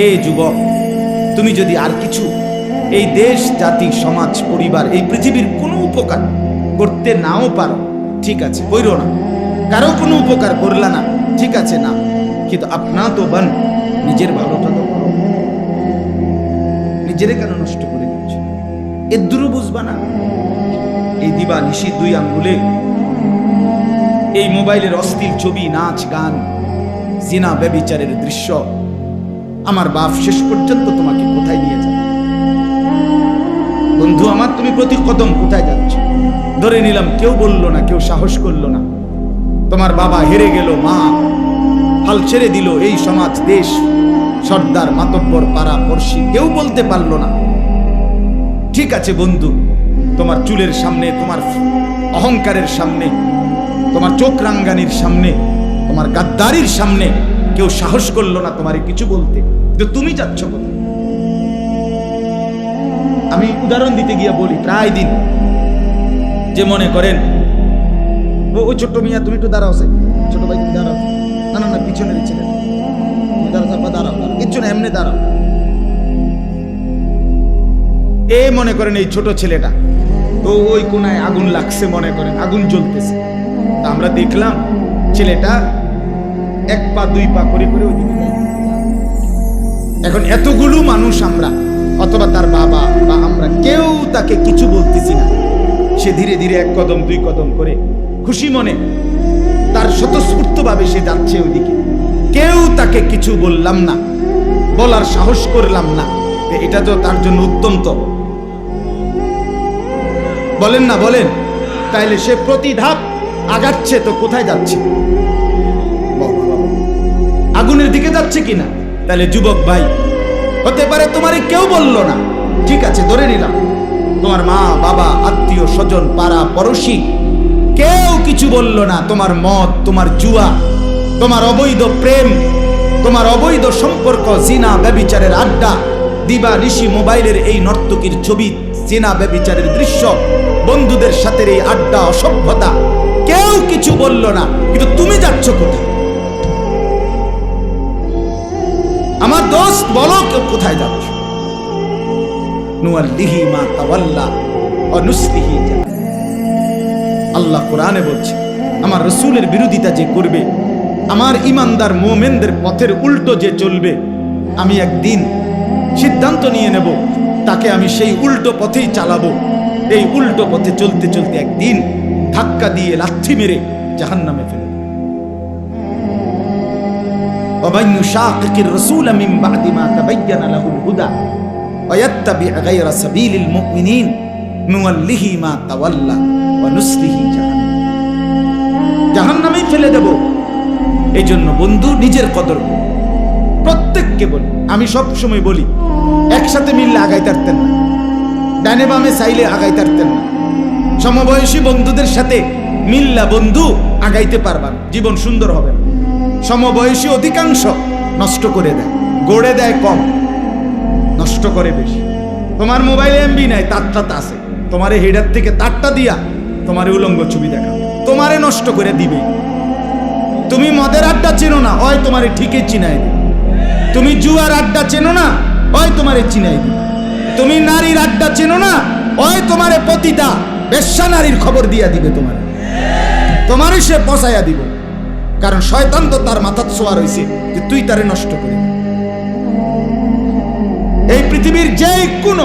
হে যুবক, তুমি যদি আর কিছু এই দেশ, জাতি, সমাজ, পরিবার, এই পৃথিবীর কোনো উপকার করতে নাও পারো, ঠিক আছে, কইরো না। কারও কোনো উপকার করলা না, ঠিক আছে না। কিন্তু আপনা তো বান, নিজের ভালোটা তো করো। নিজেরে কেন নষ্ট করে দিচ্ছ? এ দূরও বুঝবা না? এই দিবা নিশি দুই আঙ্গুলে, এই মোবাইলের অস্থির ছবি, নাচ, গান, জিনা, ব্যবিচারের দৃশ্য আমার বাপ শেষ পর্যন্ত তোমাকে কোথায় নিয়ে যাবে? বন্ধু আমার, তুমি প্রতি কদম কোথায় যাচ্ছ? ধরে নিলাম কেউ বলল না, কেউ সাহস করল না। তোমার বাবা হেরে গেল, মা হাল ছেড়ে দিল, এই সমাজ, দেশ, সর্দার, মাতব্বর, পাড়া, পড়শি, কেউ বলতে পারল না। ঠিক আছে বন্ধু, তোমার চুলের সামনে, তোমার অহংকারের সামনে, তোমার চোখ রাঙ্গানির সামনে, তোমার গাদ্দারির সামনে কেউ সাহস করল না তোমারে কিছু বলতে। কিন্তু তুমি যাচ্ছ আমি উদাহরণ দিতে গিয়ে বলি, প্রায় দিন যে মনে করেন, ও ওই ছোট্ট মিয়া, তুমি একটু দাঁড়াও সে ছোট ভাই, তুমি দাঁড়াও না না না, পিছনের ছেলে। তুমি দাঁড়াও বা দাঁড়াও দাঁড়াও। কিচ্ছু না, এমনি দাঁড়াও। এ মনে করেন এই ছোট ছেলেটা, তো ওই কোনায় আগুন লাগছে মনে করেন, আগুন জ্বলতেছে। তা আমরা দেখলাম, ছেলেটা এক পা, দুই পা করে করে। এখন এতগুলো মানুষ আমরা, অথবা তার বাবা বা আমরা, কেউ তাকে কিছু বলতেছি না। সে ধীরে ধীরে এক কদম, দুই কদম করে খুশি মনে তার স্বতঃস্ফূর্তভাবে সে যাচ্ছে ওইদিকে। কেউ তাকে কিছু বললাম না, বলার সাহস করলাম না এটা তো তার জন্য উত্তম তো বলেন না, বলেন। তাইলে সে প্রতি ধাপ আগাচ্ছে তো কোথায় যাচ্ছে? আগুনের দিকে যাচ্ছে কিনা? তাহলে যুবক ভাই, হতে পারে তোমারে কেউ বলল না। ঠিক আছে, ধরে নিলাম। তোমার মা, বাবা, আত্মীয়, স্বজন, পাড়া, পড়শি, কেউ কিছু বলল না। তোমার মদ, তোমার জুয়া, তোমার অবৈধ প্রেম, তোমার অবৈধ সম্পর্ক, জিনা, ব্যবিচারের আড্ডা, দিবা, ঋষি, মোবাইলের এই নর্তকীর ছবি, জিনা, ব্যবিচারের দৃশ্য, বন্ধুদের সাথে এই আড্ডা, অসভ্যতা, কেউ কিছু বলল না। কিন্তু তুমি যাচ্ছ কোথায়? আমার দোস্ত, বলো কেউ কোথায় যাচ্ছ নুয়াল্লিহি মা তাওয়াল্লা ও নুসলিহি জাহান্নাম। আল্লাহ কোরআনে বলছে, আমার রসুলের বিরোধিতা যে করবে, আমার ইমানদার মোমেনদের পথের উল্টো যে চলবে, আমি একদিন সিদ্ধান্ত নিয়ে নেব, তাকে আমি সেই উল্টো পথেই চালাবো এই উল্টো পথে চলতে চলতে একদিন ধাক্কা দিয়ে লাথি মেরে জাহান্নামে ফেলব ومن يشاقق الرسول من بعد ما تبين له الهدى ويتبع غير سبيل المؤمنين نوله ما تولى ونسله جهنم জাহান্নামেই ফেলে দেব এই জন্য বন্ধু নিজের কদর করো। প্রত্যেককে বলি আমি সব সময় বলি একসাথে মিললে আগাই তারতেন না ডানে বামে চাইলে আগাই তারতেন না সমবয়সী বন্ধুদের সাথে মিল্লা বন্ধু আগাইতে পারবা না। জীবন সুন্দর হবে না সমবয়সী অধিকাংশ নষ্ট করে দেয়, গড়ে দেয় কম, নষ্ট করে বেশি। তোমার মোবাইলে এমবি নাই, তারটা আছে। তোমার হেডার থেকে তারটা দিয়া তোমার উলঙ্গ ছবি দেখা। তোমারে নষ্ট করে দিবে তুমি মদের আড্ডা চেনো না হয় তোমারে ঠিকই চিনাই দিবে। তুমি জুয়ার আড্ডা চেনো না হয় তোমারে চিনাই দিবে। তুমি নারীর আড্ডা চেনো না হয় তোমারে পতিতা, বেশ্যা নারীর খবর দিয়া দিবে তোমার। তোমারই সে পচাইয়া দিব। কারণ শয়তান তো তার মাথার ছোঁয়া রয়েছে যে তুই তারে নষ্ট করে এই পৃথিবীর যে কোনো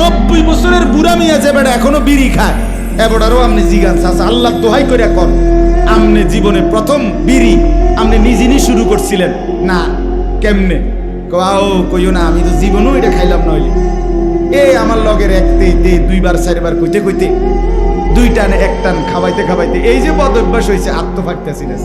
নব্বই বছরের বুড়া মিয়া যে বেড়া এখনও বিড়ি খায় এবারও আপনি জিগান চাচা আল্লাহ দোহাই করে কর আপনি জীবনে প্রথম বিড়ি আপনি নিজেই শুরু করছিলেন। না, কেমনে? কাও কইও না, আমি তো জীবনও এটা খাইলাম নইলে। এ আমার লগের একতে দে দুইবার, চারবার কইতে কইতে দুই টান এক টান খাওয়াইতে খাওয়াইতে এই যে বদ অভ্যাস হয়েছে আত্মফাকতেছি না।